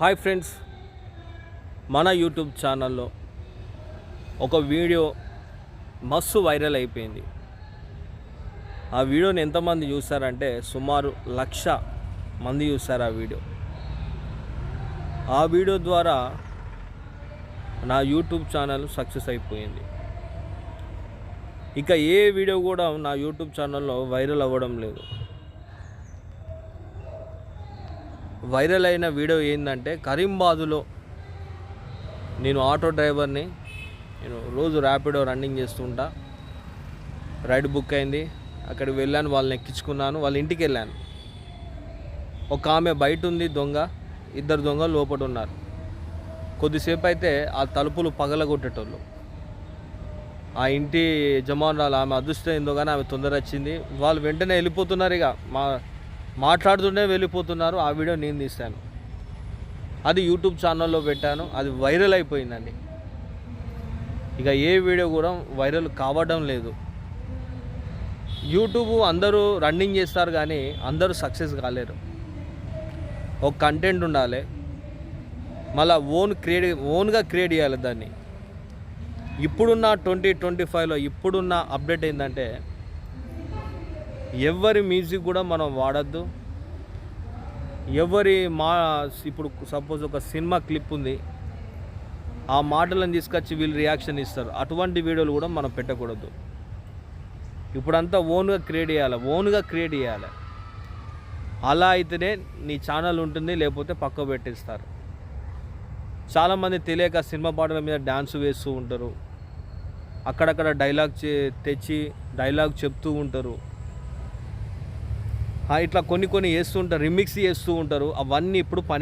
Hi friends మన YouTube ఛానల్లో ఒక వీడియో మస్తు వైరల్ అయిపోయింది. ఆ వీడియోని ఎంతమంది చూసారంటే సుమారు లక్ష మంది చూసారు ఆ వీడియో. ఆ వీడియో ద్వారా నా యూట్యూబ్ ఛానల్ సక్సెస్ అయిపోయింది. ఇక ఏ వీడియో కూడా నా యూట్యూబ్ ఛానల్లో వైరల్ అవ్వడం లేదు. వైరల్ అయిన వీడియో ఏంటంటే కరీంబాదులో నేను ఆటో డ్రైవర్ని నేను రోజు ర్యాపిడో రన్నింగ్ చేస్తుంటా. రైడ్ బుక్ అయింది. అక్కడికి వెళ్ళాను వాళ్ళని ఎక్కించుకున్నాను వాళ్ళ ఇంటికి వెళ్ళాను. ఒక ఆమె బయట ఉంది దొంగ ఇద్దరు దొంగలు లోపల ఉన్నారు. కొద్దిసేపు అయితే ఆ తలుపులు పగలగొట్టేటోళ్ళు. ఆ ఇంటి యజమానురాలు ఆమె అదృష్టం ఏందో కానీ ఆమె తొందర వచ్చింది. వాళ్ళు వెంటనే వెళ్ళిపోతున్నారు ఇక మా మాట్లాడుతూనే వెళ్ళిపోతున్నారు. ఆ వీడియో నేను తీశాను. అది యూట్యూబ్ ఛానల్లో పెట్టాను. అది వైరల్ అయిపోయిందండి. ఇక ఏ వీడియో కూడా వైరల్ కావడం లేదు. యూట్యూబ్ అందరూ రన్నింగ్ చేస్తారు కానీ అందరూ సక్సెస్ కాలేరు. ఒక కంటెంట్ ఉండాలి. మళ్ళీ ఓన్ క్రియేట్ ఓన్గా క్రియేట్ చేయాలి దాన్ని. ఇప్పుడున్న ట్వంటీ ట్వంటీ ఫైవ్లో ఇప్పుడున్న అప్డేట్ ఏంటంటే ఎవరి మ్యూజిక్ కూడా మనం వాడద్దు. ఎవరి మా ఇప్పుడు సపోజ్ ఒక సినిమా క్లిప్ ఉంది. ఆ మాటలను తీసుకొచ్చి వీళ్ళు రియాక్షన్ ఇస్తారు. అటువంటి వీడియోలు కూడా మనం పెట్టకూడదు. ఇప్పుడంతా ఓన్గా క్రియేట్ చేయాలి. ఓన్గా క్రియేట్ చేయాలి. అలా అయితేనే నీ ఛానల్ ఉంటుంది లేకపోతే పక్క పెట్టేస్తారు. చాలామంది తెలియక సినిమా పాటల మీద డ్యాన్స్ వేస్తూ ఉంటారు. అక్కడక్కడ డైలాగ్ చే తెచ్చి డైలాగ్ చెప్తూ ఉంటారు. ఇట్లా కొన్ని కొన్ని చేస్తూ ఉంటారు రిమిక్స్ చేస్తూ ఉంటారు అవన్నీ ఇప్పుడు పని